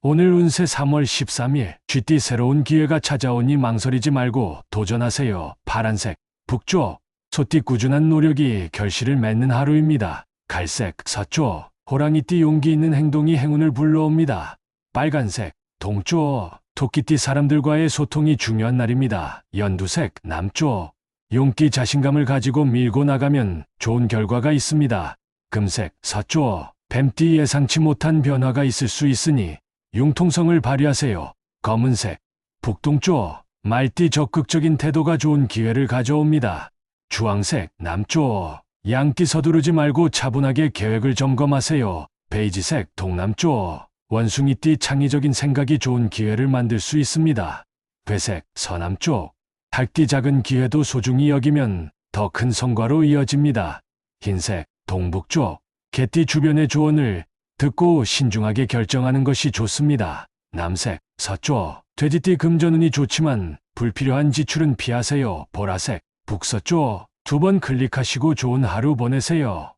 오늘 운세 3월 13일 쥐띠 새로운 기회가 찾아오니 망설이지 말고 도전하세요. 파란색 북쪽 소띠 꾸준한 노력이 결실을 맺는 하루입니다. 갈색 서쪽 호랑이띠 용기 있는 행동이 행운을 불러옵니다. 빨간색 동쪽 토끼띠 사람들과의 소통이 중요한 날입니다. 연두색 남쪽 용기 자신감을 가지고 밀고 나가면 좋은 결과가 있습니다. 금색 서쪽 뱀띠 예상치 못한 변화가 있을 수 있으니 융통성을 발휘하세요. 검은색 북동쪽 말띠 적극적인 태도가 좋은 기회를 가져옵니다. 주황색 남쪽 양띠 서두르지 말고 차분하게 계획을 점검하세요. 베이지색 동남쪽 원숭이띠 창의적인 생각이 좋은 기회를 만들 수 있습니다. 회색 서남쪽 달띠 작은 기회도 소중히 여기면 더 큰 성과로 이어집니다. 흰색 동북쪽 개띠 주변의 조언을 듣고 신중하게 결정하는 것이 좋습니다. 남색 서쪽 돼지띠 금전운이 좋지만 불필요한 지출은 피하세요. 보라색 북서쪽 두 번 클릭하시고 좋은 하루 보내세요.